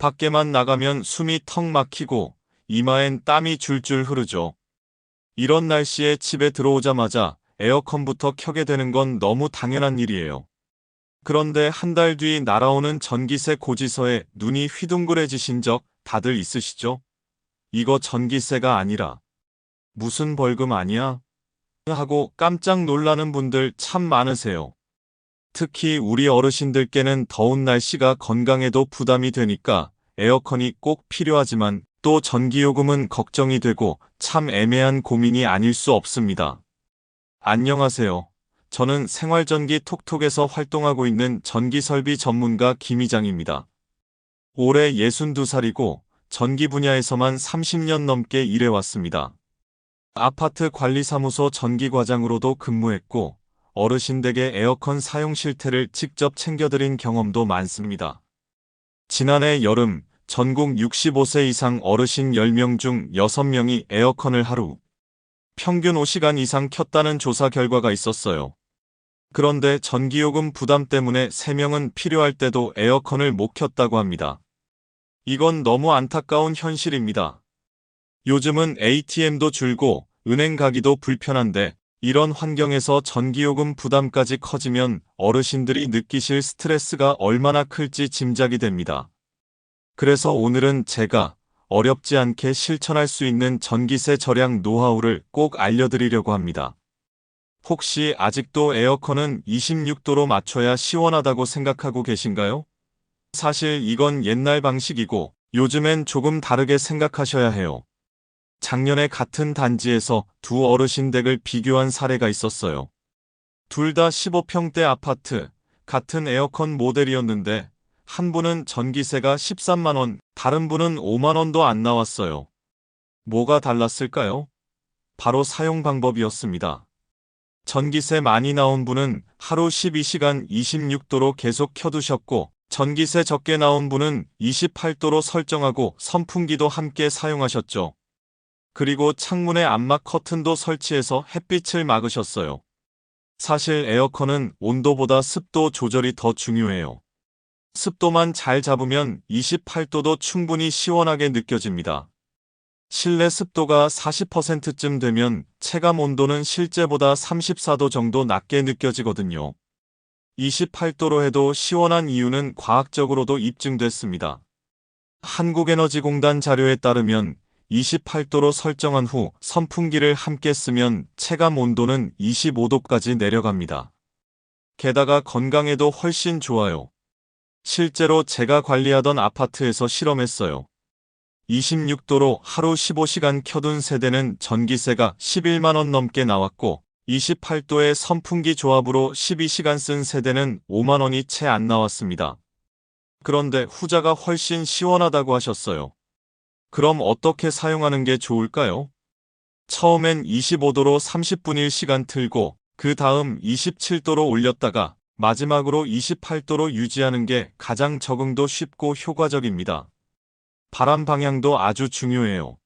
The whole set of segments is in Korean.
밖에만 나가면 숨이 턱 막히고 이마엔 땀이 줄줄 흐르죠. 이런 날씨에 집에 들어오자마자 에어컨부터 켜게 되는 건 너무 당연한 일이에요. 그런데 한 달 뒤 날아오는 전기세 고지서에 눈이 휘둥그레지신 적 다들 있으시죠? 이거 전기세가 아니라 무슨 벌금 아니야? 하고 깜짝 놀라는 분들 참 많으세요. 특히 우리 어르신들께는 더운 날씨가 건강에도 부담이 되니까 에어컨이 꼭 필요하지만 또 전기요금은 걱정이 되고 참 애매한 고민이 아닐 수 없습니다. 안녕하세요. 저는 생활전기 톡톡에서 활동하고 있는 전기설비 전문가 김희장입니다. 올해 62살이고 전기 분야에서만 30년 넘게 일해왔습니다. 아파트 관리사무소 전기과장으로도 근무했고 어르신 댁의 에어컨 사용 실태를 직접 챙겨드린 경험도 많습니다. 지난해 여름 전국 65세 이상 어르신 10명 중 6명이 에어컨을 하루 평균 5시간 이상 켰다는 조사 결과가 있었어요. 그런데 전기요금 부담 때문에 3명은 필요할 때도 에어컨을 못 켰다고 합니다. 이건 너무 안타까운 현실입니다. 요즘은 ATM도 줄고 은행 가기도 불편한데 이런 환경에서 전기요금 부담까지 커지면 어르신들이 느끼실 스트레스가 얼마나 클지 짐작이 됩니다. 그래서 오늘은 제가 어렵지 않게 실천할 수 있는 전기세 절약 노하우를 꼭 알려드리려고 합니다. 혹시 아직도 에어컨은 26도로 맞춰야 시원하다고 생각하고 계신가요? 사실 이건 옛날 방식이고 요즘엔 조금 다르게 생각하셔야 해요. 작년에 같은 단지에서 두 어르신 댁을 비교한 사례가 있었어요. 둘 다 15평대 아파트, 같은 에어컨 모델이었는데 한 분은 전기세가 13만원, 다른 분은 5만원도 안 나왔어요. 뭐가 달랐을까요? 바로 사용 방법이었습니다. 전기세 많이 나온 분은 하루 12시간 26도로 계속 켜두셨고, 전기세 적게 나온 분은 28도로 설정하고 선풍기도 함께 사용하셨죠. 그리고 창문에 암막 커튼도 설치해서 햇빛을 막으셨어요. 사실 에어컨은 온도보다 습도 조절이 더 중요해요. 습도만 잘 잡으면 28도도 충분히 시원하게 느껴집니다. 실내 습도가 40%쯤 되면 체감 온도는 실제보다 34도 정도 낮게 느껴지거든요. 28도로 해도 시원한 이유는 과학적으로도 입증됐습니다. 한국에너지공단 자료에 따르면 28도로 설정한 후 선풍기를 함께 쓰면 체감 온도는 25도까지 내려갑니다. 게다가 건강에도 훨씬 좋아요. 실제로 제가 관리하던 아파트에서 실험했어요. 26도로 하루 15시간 켜둔 세대는 전기세가 11만원 넘게 나왔고 28도의 선풍기 조합으로 12시간 쓴 세대는 5만원이 채 안 나왔습니다. 그런데 후자가 훨씬 시원하다고 하셨어요. 그럼 어떻게 사용하는 게 좋을까요? 처음엔 25도로 30분일 시간 틀고 그 다음 27도로 올렸다가 마지막으로 28도로 유지하는 게 가장 적응도 쉽고 효과적입니다. 바람 방향도 아주 중요해요.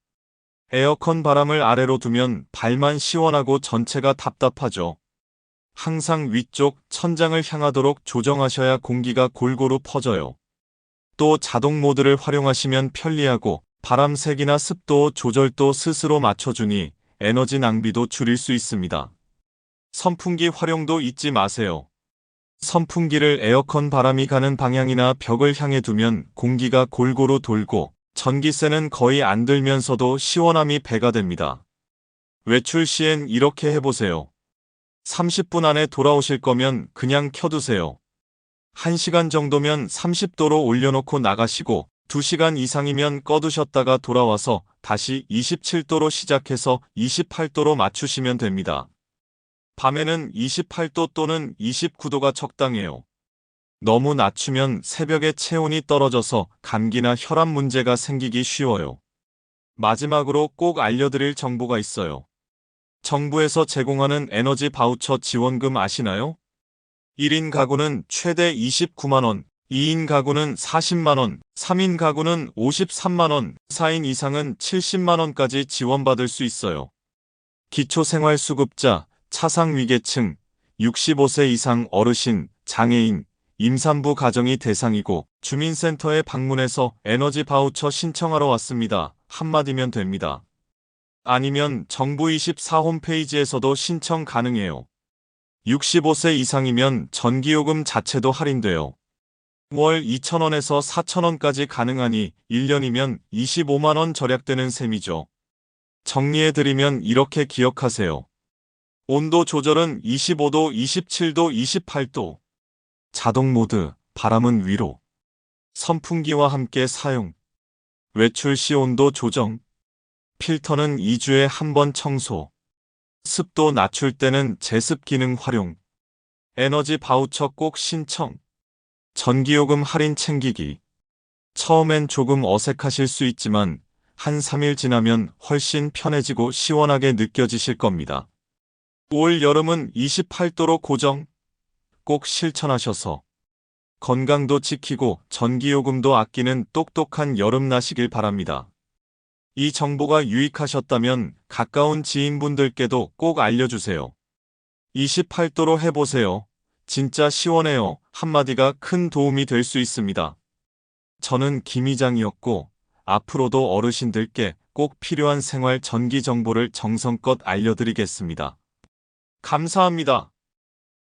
에어컨 바람을 아래로 두면 발만 시원하고 전체가 답답하죠. 항상 위쪽 천장을 향하도록 조정하셔야 공기가 골고루 퍼져요. 또 자동 모드를 활용하시면 편리하고 바람 색이나 습도 조절도 스스로 맞춰주니 에너지 낭비도 줄일 수 있습니다. 선풍기 활용도 잊지 마세요. 선풍기를 에어컨 바람이 가는 방향이나 벽을 향해 두면 공기가 골고루 돌고 전기세는 거의 안 들면서도 시원함이 배가 됩니다. 외출 시엔 이렇게 해보세요. 30분 안에 돌아오실 거면 그냥 켜두세요. 1시간 정도면 30도로 올려놓고 나가시고 2시간 이상이면 꺼두셨다가 돌아와서 다시 27도로 시작해서 28도로 맞추시면 됩니다. 밤에는 28도 또는 29도가 적당해요. 너무 낮추면 새벽에 체온이 떨어져서 감기나 혈압 문제가 생기기 쉬워요. 마지막으로 꼭 알려드릴 정보가 있어요. 정부에서 제공하는 에너지 바우처 지원금 아시나요? 1인 가구는 최대 29만원, 2인 가구는 40만원, 3인 가구는 53만원, 4인 이상은 70만원까지 지원받을 수 있어요. 기초생활수급자, 차상위계층, 65세 이상 어르신, 장애인, 임산부 가정이 대상이고 주민센터에 방문해서 에너지 바우처 신청하러 왔습니다. 한마디면 됩니다. 아니면 정부 24 홈페이지에서도 신청 가능해요. 65세 이상이면 전기요금 자체도 할인돼요. 월 2,000원에서 4,000원까지 가능하니 1년이면 25만원 절약되는 셈이죠. 정리해드리면 이렇게 기억하세요. 온도 조절은 25도, 27도, 28도. 자동 모드, 바람은 위로. 선풍기와 함께 사용. 외출 시 온도 조정. 필터는 2주에 한 번 청소. 습도 낮출 때는 제습 기능 활용. 에너지 바우처 꼭 신청. 전기요금 할인 챙기기. 처음엔 조금 어색하실 수 있지만 한 3일 지나면 훨씬 편해지고 시원하게 느껴지실 겁니다. 올 여름은 28도로 고정. 꼭 실천하셔서 건강도 지키고 전기요금도 아끼는 똑똑한 여름 나시길 바랍니다. 이 정보가 유익하셨다면 가까운 지인분들께도 꼭 알려주세요. 28도로 해보세요. 진짜 시원해요. 한마디가 큰 도움이 될 수 있습니다. 저는 김 이장이었고 앞으로도 어르신들께 꼭 필요한 생활 전기 정보를 정성껏 알려드리겠습니다. 감사합니다.